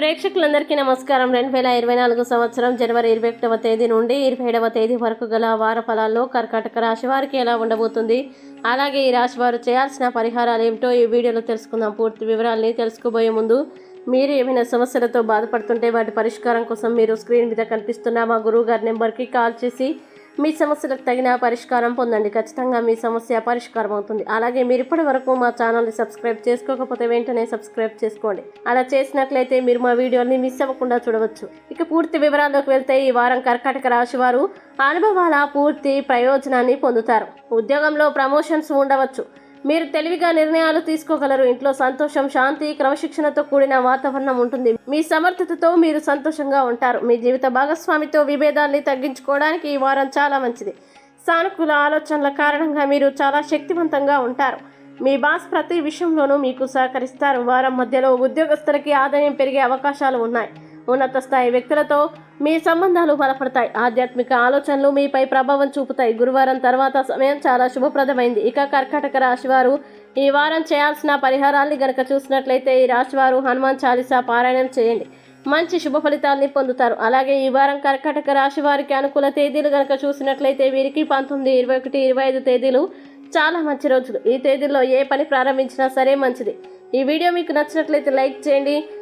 ప్రేక్షకులందరికీ నమస్కారం. రెండు వేల ఇరవై నాలుగు సంవత్సరం జనవరి ఇరవై ఒకటవ తేదీ నుండి ఇరవై ఏడవ తేదీ వరకు గల వార ఫలాల్లో కర్కాటక రాశి వారికి ఎలా ఉండబోతుంది? అలాగే ఈ రాశి వారు చేయాల్సిన పరిహారాలు ఏమిటో ఈ వీడియోలో తెలుసుకుందాం. పూర్తి వివరాల్ని తెలుసుకోబోయే ముందు మీరు ఏమైనా సమస్యలతో బాధపడుతుంటే వాటి పరిష్కారం కోసం మీరు స్క్రీన్ మీద కనిపిస్తున్న మా గురువు గారి నెంబర్కి కాల్ చేసి మీ సమస్యలకు తగిన పరిష్కారం పొందండి. ఖచ్చితంగా మీ సమస్య పరిష్కారం అవుతుంది. అలాగే మీరు ఇప్పటి వరకు మా ఛానల్ని సబ్స్క్రైబ్ చేసుకోకపోతే వెంటనే సబ్స్క్రైబ్ చేసుకోండి. అలా చేసినట్లయితే మీరు మా వీడియోని మిస్ అవ్వకుండా చూడవచ్చు. ఇక పూర్తి వివరాల్లోకి వెళ్తే ఈ వారం కర్కాటక రాశి వారు అనుభవాల పూర్తి ప్రయోజనాన్ని పొందుతారు. ఉద్యోగంలో ప్రమోషన్స్ ఉండవచ్చు. మీరు తెలివిగా నిర్ణయాలు తీసుకోగలరు. ఇంట్లో సంతోషం శాంతి క్రమశిక్షణతో కూడిన వాతావరణం ఉంటుంది. మీ సమర్థతతో మీరు సంతోషంగా ఉంటారు. మీ జీవిత భాగస్వామితో విభేదాల్ని తగ్గించుకోవడానికి ఈ వారం చాలా మంచిది. సానుకూల ఆలోచనల కారణంగా మీరు చాలా శక్తివంతంగా ఉంటారు. మీ బాస్ ప్రతి విషయంలోనూ మీకు సహకరిస్తారు. వారం మధ్యలో ఉద్యోగస్తులకి ఆదాయం పెరిగే అవకాశాలు ఉన్నాయి. ఉన్నత స్థాయి వ్యక్తులతో మీ సంబంధాలు బలపడతాయి. ఆధ్యాత్మిక ఆలోచనలు మీపై ప్రభావం చూపుతాయి. గురువారం తర్వాత సమయం చాలా శుభప్రదమైంది. ఇక కర్కాటక రాశివారు ఈ వారం చేయాల్సిన పరిహారాల్ని గనక చూసినట్లయితే ఈ రాశివారు హనుమాన్ చాలీసా పారాయణం చేయండి. మంచి శుభ ఫలితాల్ని పొందుతారు. అలాగే ఈ వారం కర్కాటక రాశి వారికి అనుకూల తేదీలు గనక చూసినట్లయితే వీరికి పంతొమ్మిది ఇరవై ఒకటి ఇరవై ఐదు తేదీలు చాలా మంచి రోజులు. ఈ తేదీల్లో ఏ పని ప్రారంభించినా సరే మంచిది. ఈ వీడియో మీకు నచ్చినట్లయితే లైక్ చేయండి.